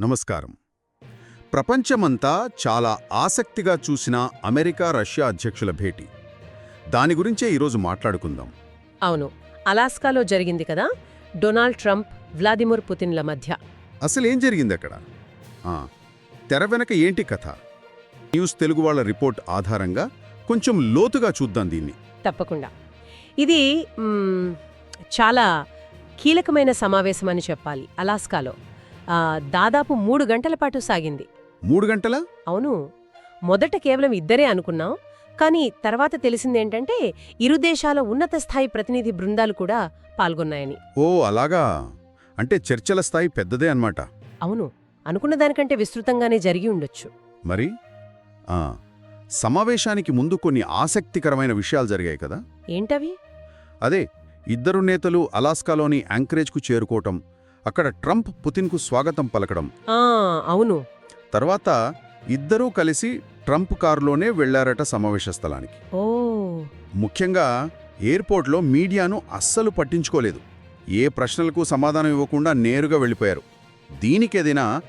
నమస్కారం. ప్రపంచమంతా చాలా ఆసక్తిగా చూసిన అమెరికా రష్యా అధ్యక్షుల భేటీ. దాని గురించే ఈరోజు మాట్లాడుకుందాం. అవును. అలాస్కాలో జరిగింది కదా? డొనాల్డ్ ట్రంప్ వ్లాదిమిర్ పుతిన్ల మధ్య. అసలేం జరిగింది అక్కడ తెర వెనక ఏంటి కథ? న్యూస్ తెలుగు వాళ్ళ రిపోర్ట్ ఆధారంగా కొంచెం లోతుగా చూద్దాం దీన్ని. తప్పకుండా. ఇది చాలా కీలకమైన సమావేశం అని చెప్పాలి అలాస్కాలో. దాదాపు మూడు గంటల పాటు సాగింది. మూడు గంటల? అవును. మొదట కేవలం ఇద్దరే అనుకున్నాం. కానీ తర్వాత తెలిసిందేంటంటే ఇరు దేశాల ఉన్నత స్థాయి ప్రతినిధి బృందాలు కూడా పాల్గొన్నాయని. ఓ అలాగా. అంటే చర్చల స్థాయి పెద్దదే అన్నమాట. అవును. అనుకున్న దానికంటే విస్తృతంగానే జరిగి ఉండొచ్చు. మరి? ఆ, సమావేశానికి ముందు కొన్ని ఆసక్తికరమైన విషయాలు జరిగాయి కదా? ఏంటవి? అదే ఇద్దరు నేతలు అలాస్కాలోని యాంకరేజ్కు చేరుకోవటం అక్కడ ట్రంప్ పుతిన్కు స్వాగతం పలకడం. అవును. తర్వాత ఇద్దరూ కలిసి ట్రంప్ కారులోనే వెళ్ళారట సమావేశ స్థలానికి. ఓ. ముఖ్యంగా ఎయిర్పోర్ట్లో మీడియాను అస్సలు పట్టించుకోలేదు. ఏ ప్రశ్నలకు సమాధానం ఇవ్వకుండా నేరుగా వెళ్ళిపోయారు. దీనికేదైనా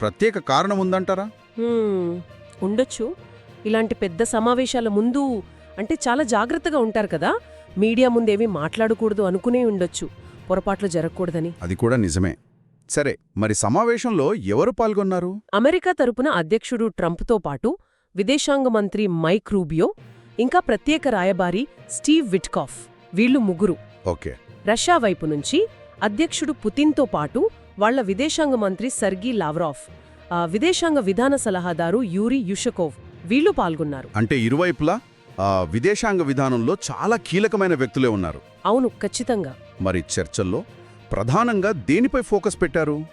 ప్రత్యేక కారణం ఉందంటారా? ఉండొచ్చు. ఇలాంటి పెద్ద సమావేశాల ముందు అంటే చాలా జాగ్రత్తగా ఉంటారు కదా. మీడియా ముందేమీ మాట్లాడకూడదు అనుకునే ఉండొచ్చు. పొరపాట్లు జరగకూడదని. అది కూడా నిజమే. సరే మరి సమావేశంలో ఎవరు పాల్గొన్నారు? అమెరికా తరపున అధ్యక్షుడు ట్రంప్తో పాటు విదేశాంగ మంత్రి మైక్ రూబియో ఇంకా ప్రత్యేక రాయబారి స్టీవ్ విట్కాఫ్ వీళ్ళు ముగ్గురు. ఓకే. రష్యా వైపు నుంచి అధ్యక్షుడు పుతిన్తో పాటు వాళ్ళ విదేశాంగ మంత్రి సర్గీ లావ్రాఫ్ విదేశాంగ విధాన సలహాదారు యూరి యుషకోవ్ వీళ్ళు పాల్గొన్నారు. అంటే ఇరువైపులా విదేశాంగ విధానంలో చాలా కీలకమైన వ్యక్తులే ఉన్నారు. అవును ఖచ్చితంగా. మరి చర్చల్లో ప్రధానంగా దేనిపై ఫోకస్ పెట్టారు?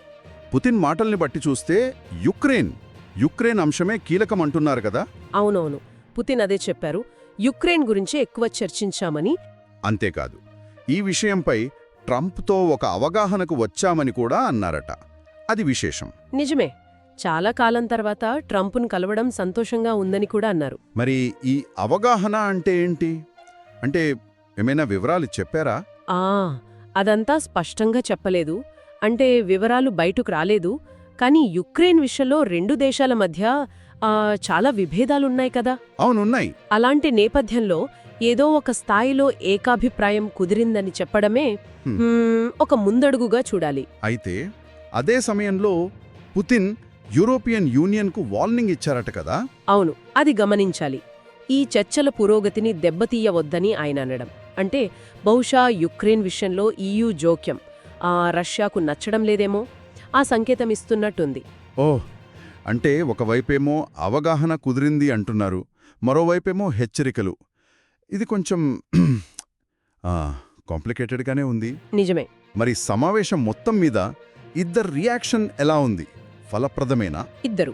పుతిన్ మాటల్ని బట్టి చూస్తే యుక్రెయిన్ యుక్రెయిన్ అంశమే కీలకం అంటున్నారు కదా? అవునవును. పుతిన్ అదే చెప్పారు. యుక్రెయిన్ గురించి ఎక్కువ చర్చించామని. అంతేకాదు ఈ విషయంపై ట్రంప్తో ఒక అవగాహనకు వచ్చామని కూడా అన్నారట. అది విశేషం. నిజమే. చాలా కాలం తర్వాత ట్రంప్ను కలవడం సంతోషంగా ఉందని కూడా అన్నారు. మరి ఈ అవగాహన అంటే ఏంటి? అంటే ఏమైనా వివరాలు చెప్పారా? ఆ అదంతా స్పష్టంగా చెప్పలేదు. అంటే వివరాలు బయటకు రాలేదు. కానీ యుక్రెయిన్ విషయంలో రెండు దేశాల మధ్య చాలా విభేదాలున్నాయి కదా. అవునున్నాయి. అలాంటి నేపథ్యంలో ఏదో ఒక స్థాయిలో ఏకాభిప్రాయం కుదిరిందని చెప్పడమే ఒక ముందడుగుగా చూడాలి. అయితే అదే సమయంలో పుతిన్ యూరోపియన్ యూనియన్కు వార్నింగ్ ఇచ్చారట కదా? అవును అది గమనించాలి. ఈ చర్చల పురోగతిని దెబ్బతీయవద్దని ఆయన అనడం. అంటే బహుశా యుక్రెయిన్ విషయంలో ఈయూ జోక్యం. ఆ రష్యాకు నచ్చడం లేదేమో? ఆ సంకేతం ఇస్తున్నట్టుంది. ఓహ్! అంటే ఒకవైపేమో అవగాహన కుదిరింది అంటున్నారు. మరోవైపేమో హెచ్చరికలు. ఇది కొంచెం ఆ, కాంప్లికేటెడ్గానే ఉంది. నిజమే. మరి సమావేశం మొత్తం మీద ఇద్దరు రియాక్షన్ ఎలా ఉంది? ఫలప్రదమేనా? ఇద్దరు.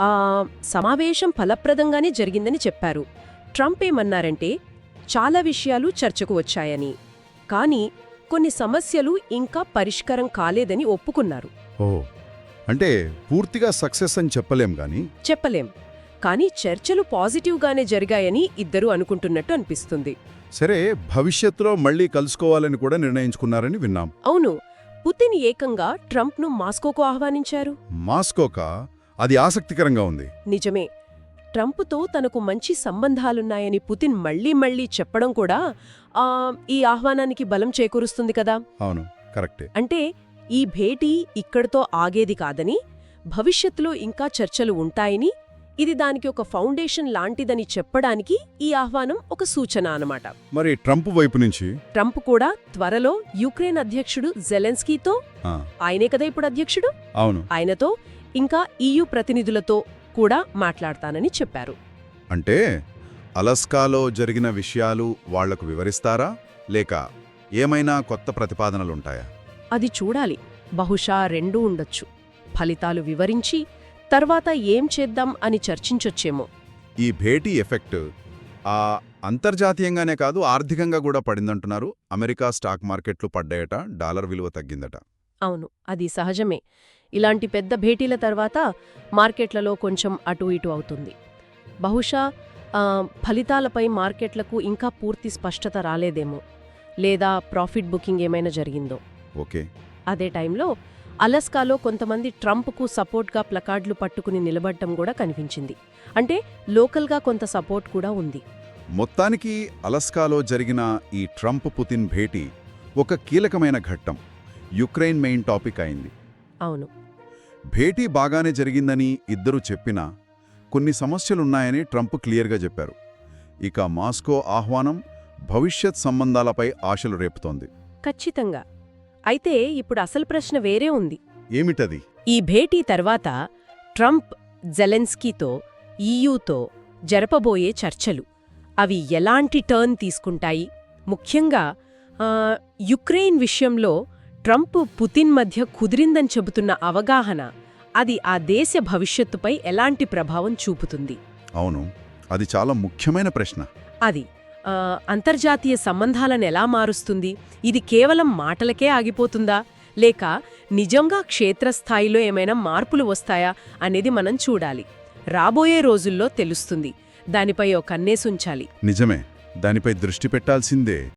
ఆ సమావేశం ఫలప్రదంగానే జరిగిందని చెప్పారు. ట్రంప్ ఏమన్నారంటే చాలా విషయాలు చర్చకు వచ్చాయని. కానీ కొన్ని సమస్యలు ఇంకా పరిష్కారం కాలేదని ఒప్పుకున్నారు. ఓ అంటే పూర్తిగా సక్సెస్ అని చెప్పలేం గాని? చెప్పలేం. కానీ చర్చలు పాజిటివ్గానే జరిగాయని ఇద్దరూ అనుకుంటున్నట్టు అనిపిస్తుంది. సరే భవిష్యత్తులో మళ్ళీ కలుసుకోవాలని కూడా నిర్ణయించుకున్నారని విన్నాం. అవును. పుతిన్ ఏకంగా ట్రంప్ను మాస్కోకు ఆహ్వానించారు. మాస్కోకా? అది ఆసక్తికరంగా ఉంది. నిజమే. ట్రంప్తో తనకు మంచి సంబంధాలున్నాయని పుతిన్ మళ్ళీ మళ్ళీ చెప్పడం కూడా ఆ, ఈ ఆహ్వానానికి బలం చేకూరుస్తుంది కదా? అవును కరెక్టే. అంటే ఈ భేటీ ఇక్కడితో ఆగేది కాదని భవిష్యత్తులో ఇంకా చర్చలు ఉంటాయని ఇది దానికి ఒక ఫౌండేషన్ లాంటిదని చెప్పడానికి ఈ ఆహ్వానం ఒక సూచన అన్నమాట. మరి ట్రంప్ వైపు నుంచి? ట్రంప్ కూడా త్వరలో యుక్రెయిన్ అధ్యక్షుడు జెలెన్స్కీతో ఆయనే కదా ఇప్పుడు అధ్యక్షుడు? అవును. ఆయనతో ఇంకా ఈయు ప్రతినిధులతో కూడా మాట్లాడతానని చెప్పారు. అంటే అలస్కాలో జరిగిన విషయాలు వాళ్ళకు వివరిస్తారా? లేక ఏమైనా కొత్త ప్రతిపాదనలుంటాయా? అది చూడాలి. బహుశా రెండూ ఉండొచ్చు. ఫలితాలు వివరించి తర్వాత ఏం చేద్దాం అని చర్చించొచ్చేమో. ఈ భేటీ ఎఫెక్ట్ ఆ అంతర్జాతీయంగానే కాదు ఆర్థికంగా కూడా పడిందంటున్నారు. అమెరికా స్టాక్ మార్కెట్లు పడ్డాయట డాలర్ విలువ తగ్గిందట. అవును అది సహజమే. ఇలాంటి పెద్ద భేటీల తర్వాత మార్కెట్లలో కొంచెం అటు ఇటు అవుతుంది. బహుశా ఫలితాలపై మార్కెట్లకు ఇంకా పూర్తి స్పష్టత రాలేదేమో లేదా ప్రాఫిట్ బుకింగ్ ఏమైనా జరిగిందో. ఓకే. అదే టైంలో అలస్కాలో కొంతమంది ట్రంప్కు సపోర్ట్గా ప్లకార్డులు పట్టుకుని నిలబడటం కూడా కనిపించింది. అంటే లోకల్గా కొంత సపోర్ట్ కూడా ఉంది. మొత్తానికి అలస్కాలో జరిగిన ఈ ట్రంప్ పుతిన్ భేటీ ఒక కీలకమైన ఘట్టం. యుక్రెయిన్ మెయిన్ టాపిక్ అయింది. అవును. భేటీ బాగానే జరిగిందని ఇద్దరూ చెప్పినా కొన్ని సమస్యలున్నాయని ట్రంప్ క్లియర్గా చెప్పారు. ఇక మాస్కో ఆహ్వానం భవిష్యత్ సంబంధాలపై ఆశలు రేపుతోంది. ఖచ్చితంగా. అయితే ఇప్పుడు అసలు ప్రశ్న వేరే ఉంది. ఏమిటది? ఈ భేటీ తర్వాత ట్రంప్ జెలెన్స్కీతో ఈయూతో జరపబోయే చర్చలు. అవి ఎలాంటి టర్న్ తీసుకుంటాయి? ముఖ్యంగా యుక్రెయిన్ విషయంలో ట్రంప్ పుతిన్ మధ్య కుదిరిందని చెబుతున్న అవగాహన అది ఆ దేశ భవిష్యత్తుపై ఎలాంటి ప్రభావం చూపుతుంది? అవును అది చాలా ముఖ్యమైన ప్రశ్న. అది అంతర్జాతీయ సంబంధాలను ఎలా మారుస్తుంది? ఇది కేవలం మాటలకే ఆగిపోతుందా? లేక నిజంగా క్షేత్రస్థాయిలో ఏమైనా మార్పులు వస్తాయా అనేది మనం చూడాలి. రాబోయే రోజుల్లో తెలుస్తుంది. దానిపై ఓ కన్నేసుంచాలి. నిజమే దానిపై దృష్టి పెట్టాల్సిందే.